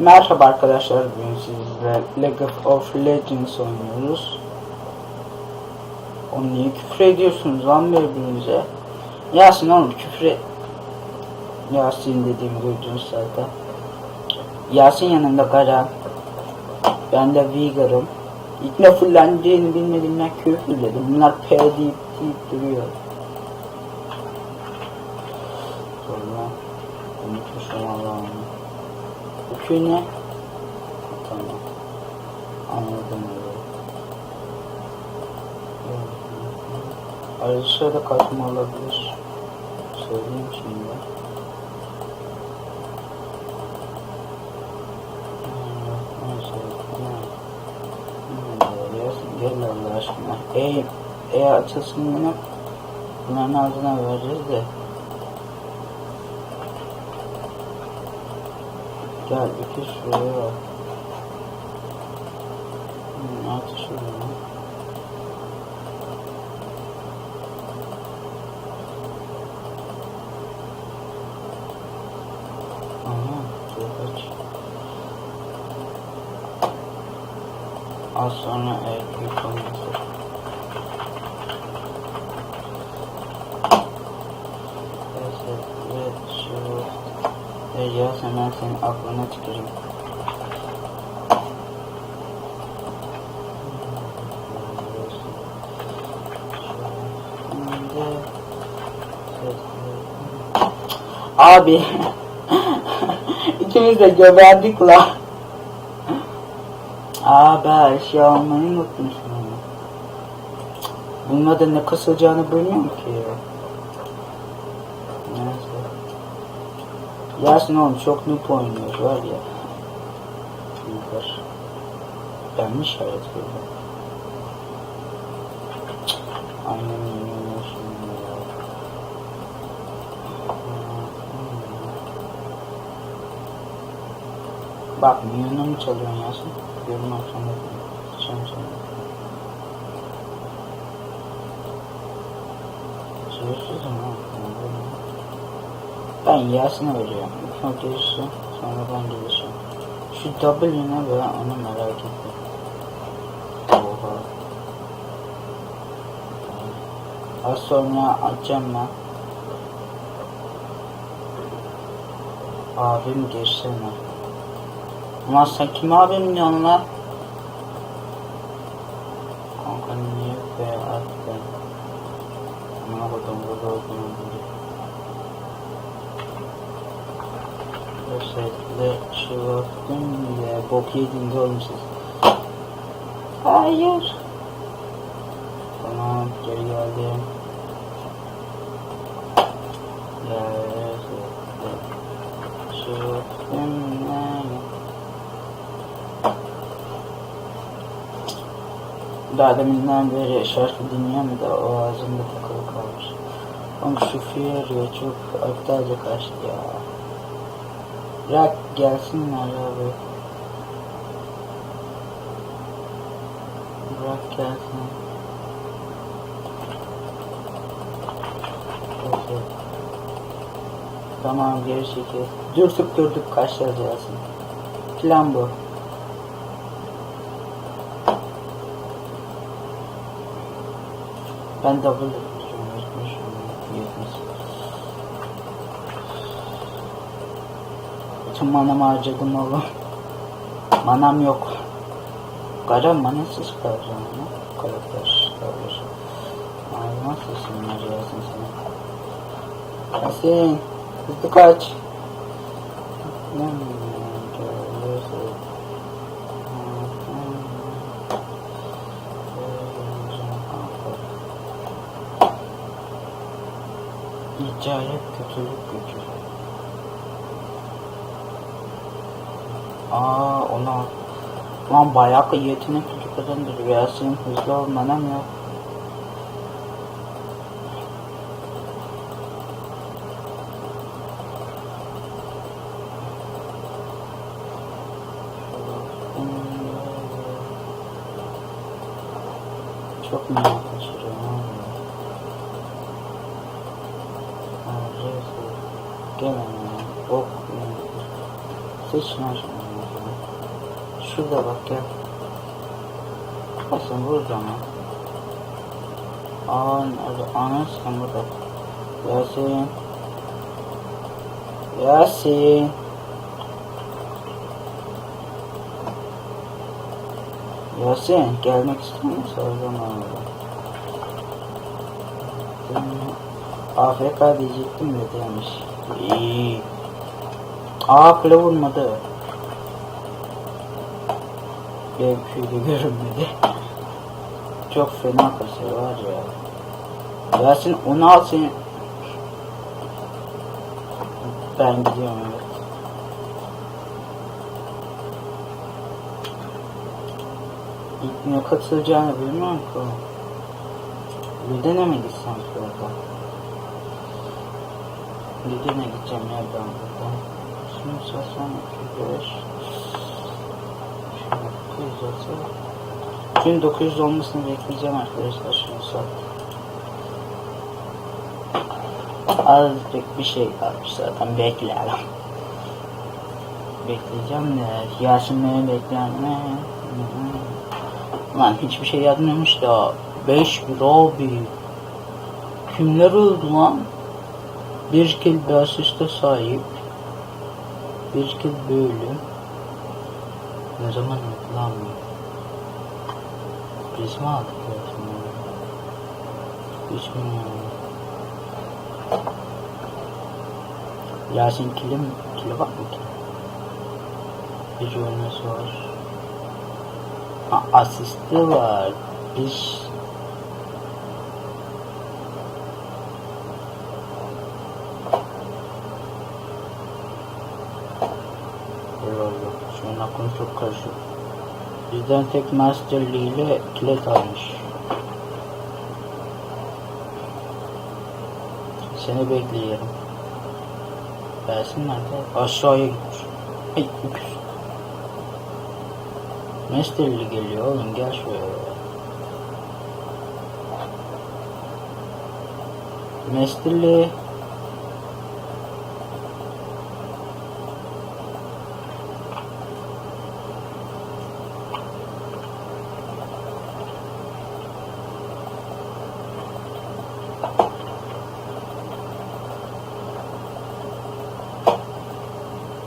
Merhaba arkadaşlar, bugün sizlerle League of Legends oynuyoruz. Oğlum niye küfür ediyorsunuz lan birbirinize? Yasin oğlum küfür et. Yasin dediğimi duydunuz zaten. Yasin yanında Kara. Ben de Vigar'ım. İlk ne fulleneceğini bilmediğimden küfür dedim. Bunlar P deyip deyip duruyor. Sonra unutmuşum Allah'ım. Ne? Tamam. Anladım. Arada sırada kaçma olabilir. Söyleyeyim şimdi. Gel, Allah aşkına. E, e açılsın bunu. Bunların ardına vereceğiz de. Gel iki şuraya bak. Hmm, altı şuraya. Aha, çok aç. Az sonra elektrik olması. Neyse, ve şu... Ve ya hemen senin aklına tüküreyim. Abi ikimiz de geberdik la. Abi şey almayı unutmuşum. Bununla da ne kısılacağını bilmiyorum ki ya. Neyse. Yasin oğlum çok noob oynuyor var ya. Ben mi işaret verdim? Aynen oynuyor şimdi ya. Mu çalıyorsun Yasin? Yorum akşamda sen sana. Çığırsız ama. Ben Yasin'e veriyorum. Sonra ben geleceğim. Şu W ne be onu merak ettim. Oha. Az sonra açacağım ben. Abim geçsene. Ulan sen kim abim diyorsun lan? Kanka niye be artık ben. Amına kodum burada olduğunu biliyorum. Şu vaktim ya bok yedin de oğlum siz. Hayır. Tamam geri geldim. Ya vaktim ne? Daha deminden beri şarkı dinliyorum da o ağzımda takılı kalmış. Oğlum şu Fury çok aptalca kaçtı ya. Bırak gelsinler abi. Bırak gelsin. Neyse. Tamam geri çekil. Dürtüp dürtüp kaçacağız Yasin. Plan bu. Ben double Bütün manamı harcadım oğlum. Manam yok. Kara manasız kalacağım ya. Karakter kalır. Ay nasılsın Yasin sen? Yasin. Hızlı kaç. İcaret kötülük gücü. Aa ona Lan bayağı yetenek gücü kazandırıyor ya senin hızlı olmana mı yok? Çok merak kaçırıyorum abi. Arası. Gel ya. Ok. Seçme şunu. Şurada bak gel. Sen vuracağım ha. Aa, nerede? Ana sen burada. Yasin. Yasin. Yasin gelmek istiyor musun? Soracağım. AFK diyecektim de demiş. İyi. Aa kule vurmadı. Benim köyde görünmedi. Çok fena kasıyor var ya. Yasin onu al seni. Ben gidiyorum evet. Ne katılacağını bilmiyorum ki. Lidene mi gitsem şurada? Lidene gideceğim ya ben burada. Şimdi satsam 205. Şimdi 900 olsa. Gün 900 olmasını bekleyeceğim arkadaşlar şimdi sat. Azıcık bir şey kalmış zaten bekleyelim. Bekleyeceğim de Yasin beni bekler mi? Lan hiçbir şey yazmamış da 5 bir abi. Kimler öldü lan? Bir kill bir asiste sahip. Bir kill böyle. Ne zaman lan? Biz mi aldık ya? Hiç bilmiyorum. Yasin kili mi? Kili bak mı ki? Bir oyuncusu var. Ha, asisti var. Bir Eyvallah. Şu an karışık. Bizden tek Master Lee ile kilit almış. Seni bekliyorum. Gelsin nerede? Aşağıya gitmiş. Ay öküz. Master geliyor oğlum gel şuraya. Master.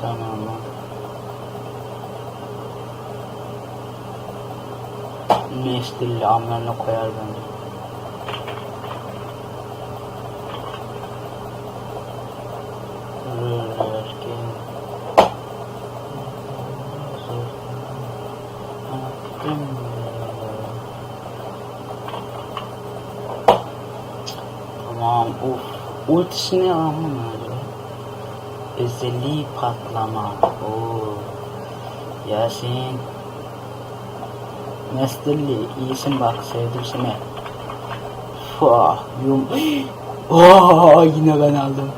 Tamam lan. Nestilli amlarına koyar bence. Tamam uf. Ultisini almam. Özelliği patlama. Oo. Yasin. Nestilli iyisin bak sevdim seni. Fuah yum. Oo yine ben aldım.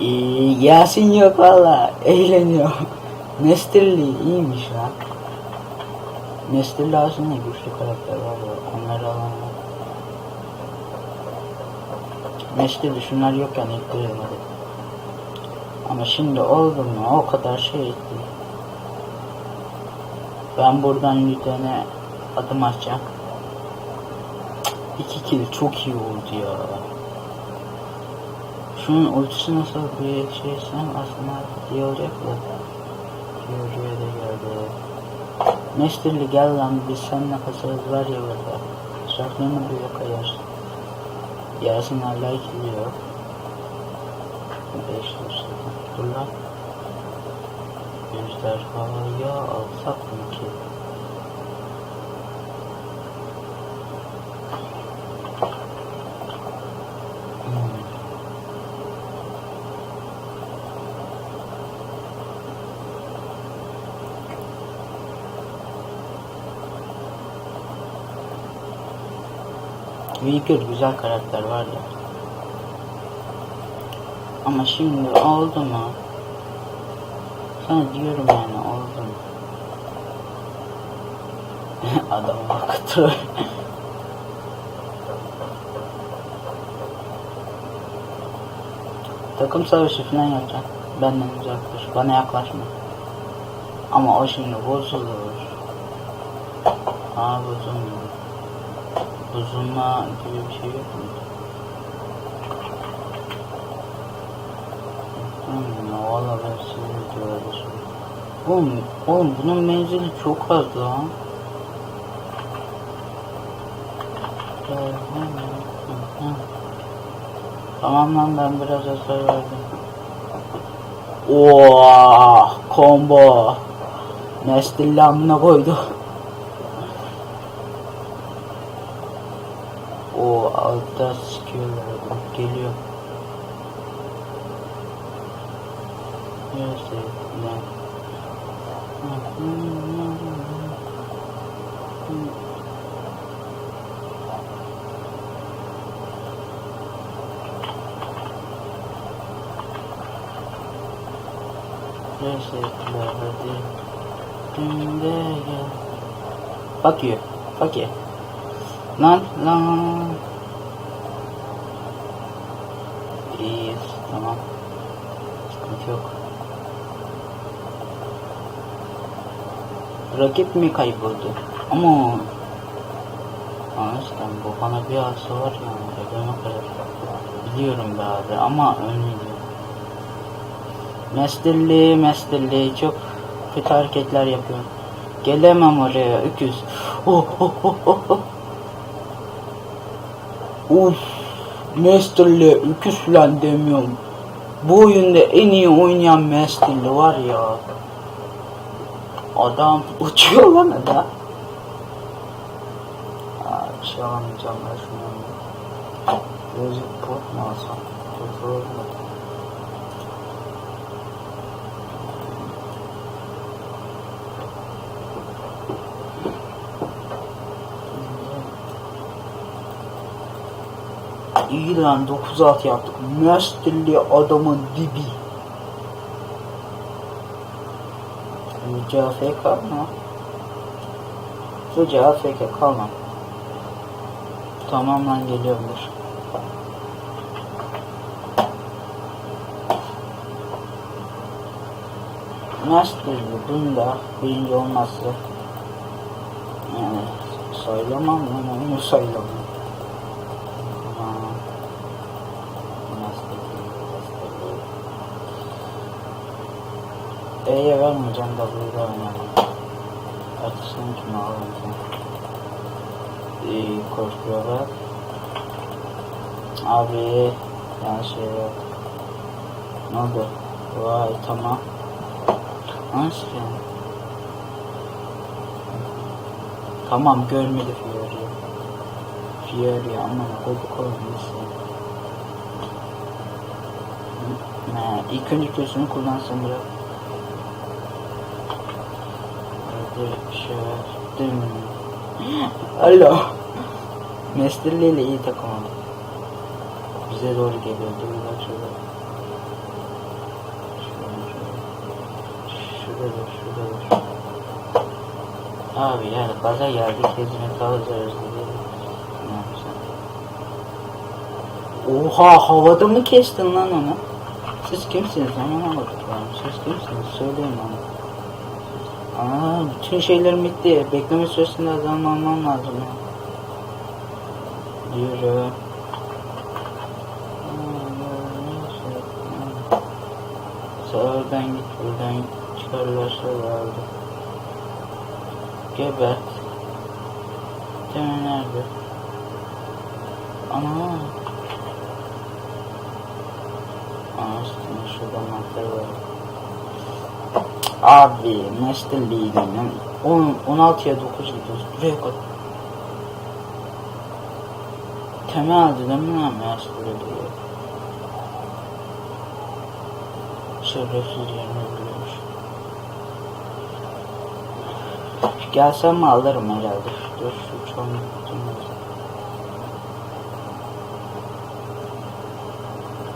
İyi, Yasin yok valla eğleniyor. Nestilli iyiymiş lan. Nestilli aslında güçlü karakter var ya onları alamam. Nestilli şunlar yokken hadi. Ama şimdi oldu mu o kadar şey etti. Ben buradan Lüden'e adım atacağım. İki kill çok iyi oldu ya. Şunun ultisi nasıl bir şeysen aslında iyi olacak da. Yoruya da geldi. Nestirli gel lan biz seninle kasarız var ya burada. Şartlarını böyle kayar. Yasin hala gidiyor. 500 dur lan. Ejderhaya alsak mı ki? Hmm. Wilker güzel karakter var ya. Ama şimdi oldu mu? Sana diyorum yani mu? Adam baktı. Takım savaşı falan yapacağım. Benden uzaklaş. Bana yaklaşma. Ama o şimdi bozulur. Aa bozulmuyor. Bozulma gibi bir şey yok mu? Hmm, valla sinir diyoruz. Oğlum, oğlum bunun menzili çok az lan. Tamam lan ben biraz hasar verdim. Oo, combo. Nestilli amına koydu. O altta sikiyorlar. Geliyor. Neyse. Ne? Günde gel. Bakıyor. Bakıyor. Lan lan. İyiyiz. Tamam. Sıkıntı yok. Rakip mi kayboldu? Ama Anasından bu bana bir arsa var yani ölene kadar biliyorum be abi ama ölmeyeceğim. Mestirli mestirli çok kötü hareketler yapıyor. Gelemem oraya öküz. Oh oh oh oh oh. Uf, Master'le öküz falan demiyorum. Bu oyunda en iyi oynayan Master'lı var ya. Adam uçuyor lan adam. Aa, bir şey alamayacağım ben şunu. Gözlük pot mu alsam? Kötü olmadı. İyi lan 9 at yaptık. Master'li adamın dibi. CFK mı? Bu CFK kalma. Tamam lan geliyormuş. Master'li bunda birinci olması yani sayılamam lan onu sayılamam. Ama Master'li, Master'li. E'ye vermeyeceğim W'de oynayalım. Açısını kim alalım İyi korkuyorlar. Abi yani şey yok. Ne oldu? Vay tamam. Nasıl yani? Tamam görmedi Fury. Fury ama koyduk olmuşsun. Ne? İlk önce köşesini kullansın bırak. Hadi şey? Alo. Mesterli ile iyi takım oldu. Bize doğru geliyor. Dur bak şurada. Şurada, şurada. Şurada, şurada. Abi yani gaza geldik. Hizmet alacağız dedi. Oha havada mı kestin lan onu? Siz kimsiniz? Hemen anlatıklarım. Siz kimsiniz? Söyleyin bana. Aa, bütün şeylerim bitti. Bekleme süresinde adam almam lazım. Yürü. Sağdan git, buradan git. Çıkarlarsa vardı. Gebert. Deme nerede? Ana. Aa, işte şurada madde var. Abi Master League'in yani 16'ya 9 gidiyoruz. Buraya kadar. Temeldi değil mi lan Master League? Şerefsiz yerine giriyormuş. Gelsem alırım herhalde. Dur şu çoğunu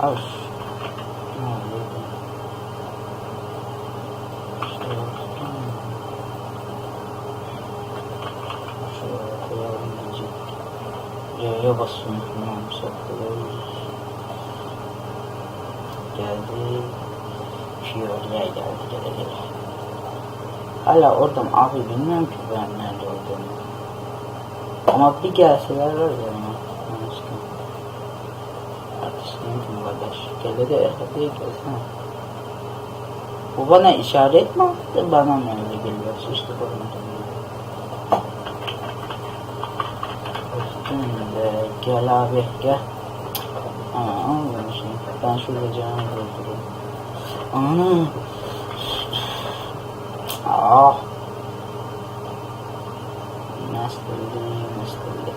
Al. Ne oluyor? Şuraya koyalım diyecek. Y'ye basıyorum. Tamam saklayalım. Geldi. Fiora'ya geldi. Gele gele. Hala oradan abi bilmiyorum ki ben nerede olduğumu. Ama bir gelseler var ya kim kardeş? Gele de değil gelsene. Bu bana işaret mi attı? Bana mı öyle geliyor? Sıçtı görmedim. Gel abi gel. Aa olmuyor şey. Ben şurada canımı doldurayım. Ana. Ah. Nestilli, nestilli.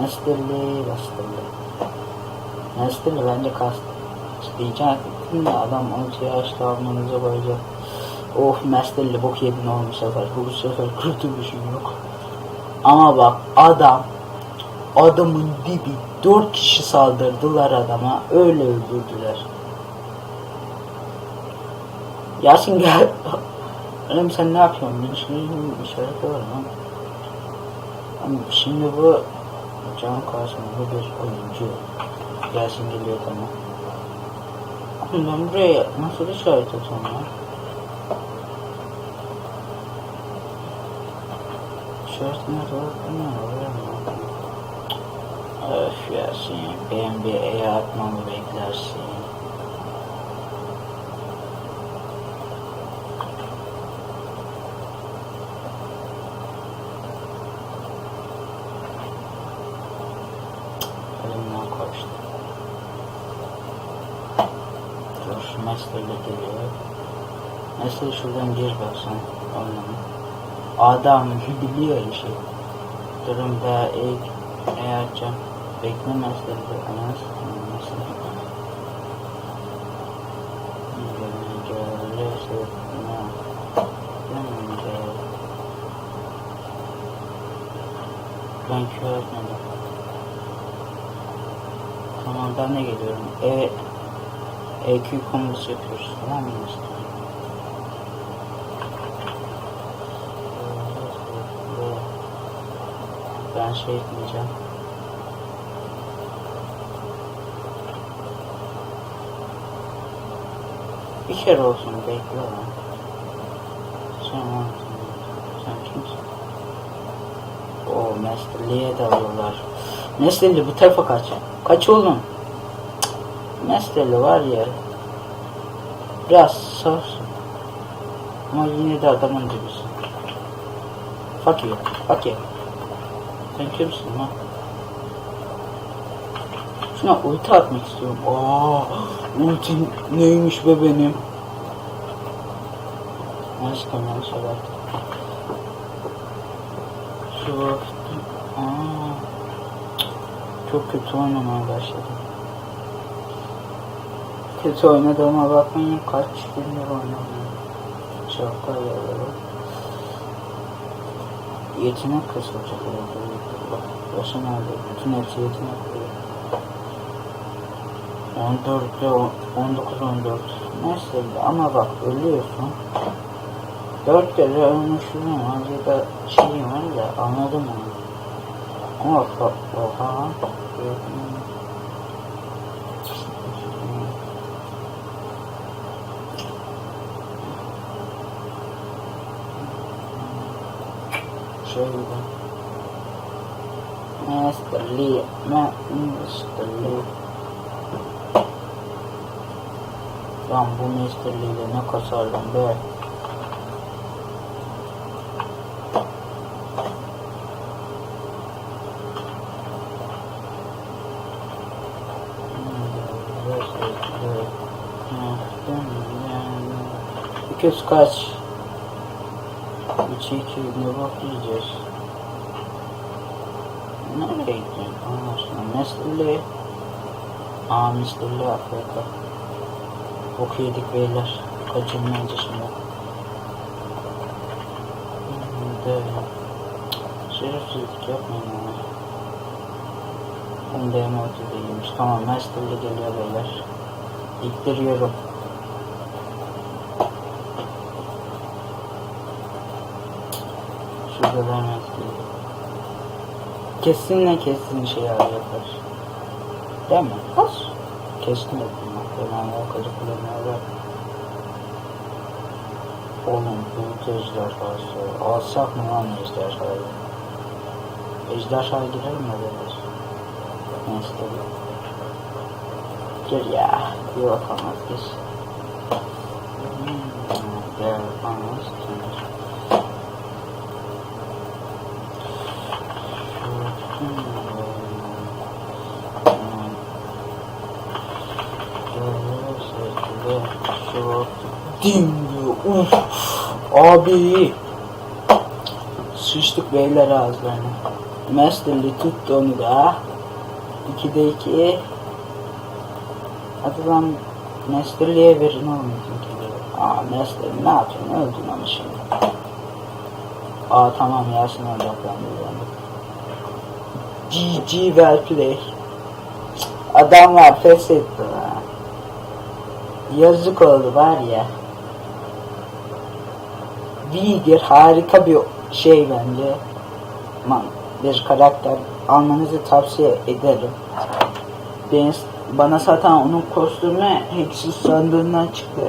Nestilli, nestilli. Nestilli bence kast. Diyecektim de adam 6 yaşta almanıza koyacak. Of Nestilli bok yedin oğlum bu sefer. Bu sefer kurtuluşun yok. Ama bak adam adamın dibi dört kişi saldırdılar adama öyle öldürdüler. Yasin gel. Oğlum sen ne yapıyorsun? Bir şey bir işareti var lan. Ama şimdi bu can karşısında bir oyuncu. Yasin geliyor tamam. Ben buraya nasıl işaret atıyorum ya? İşaret nerede var? Benim bir E'ye atmamı beklersin. Elimden kaçtı. Dur, Master'la geliyor. Master şuradan gir baksan. Oynama. Adam biliyor işi. Durumda ilk eğer can de anas anlasın. Ben kör etmedim. Ben de geliyorum. E, EQ kombosu yapıyoruz tamam mı? Ben şey etmeyeceğim. Kere olsun bekle. Sen varsın. Sen kimsin? O Mestelli'ye dalıyorlar. Mestelli bu tarafa kaç. Kaç oğlum. Mestelli var ya. Biraz sağsın. Ama yine de adamın you. Fuck you. Sen kimsin lan? Şuna ulti atmak istiyorum. Aa, ulti neymiş be benim? Aşkım ben şöyle. Şu Aa, çok kötü oynamaya başladım. Kötü oynadığıma bakmayın kaç gündür oynamıyorum. Çok ayarları. Yetenek herhalde. Bak, Başa nerede? Bütün hepsi yetenek böyle. 14'te 19 14 neyse ama bak ölüyorsun 4 kere ölmüşlüğüm var ya da şeyim var da anladım onu ama oha şöyle Mr. Lee, ma Mr. Lee. Lan bu Mr. Lee'yle ne kasardım be. İki yüz kaç? İki iki ne bakacağız? Nereye gideceğim? Anlaşılan Nestle. Aa Nestle Afrika. Bok yedik beyler. Kaçınmayınca şimdi De Şerefsizlik yapmayın ama Hem de emotu değilmiş Tamam Nestle geliyor beyler. İttiriyorum Şurada da Nestle Kesinle kesin şey yapar. Değil mi? Kaç? Kesin yapma. Ben alakacı kullanıyorlar. Oğlum büyük ejderhası. Alsak mı lan ejderhayı? Ejderha girer mi öyle? Neyse tabii. Gir ya. Bir bakamaz gir. Hmm, bir bakamaz gir. Dim diyor. Uf. Abi. Sıçtık beyler ağızlarına. Masterly tuttu onu da. 2'de 2. Hadi lan Masterly'e verin oğlum. Aa Master ne yapıyorsun? Öldün ama şimdi. Aa tamam Yasin odaklandı. GG well play. Adamlar pes etti lan. Yazık oldu var ya. Vidir harika bir şey bence. Bir karakter almanızı tavsiye ederim. Ben, bana zaten onun kostümü Hexus sandığından çıktı.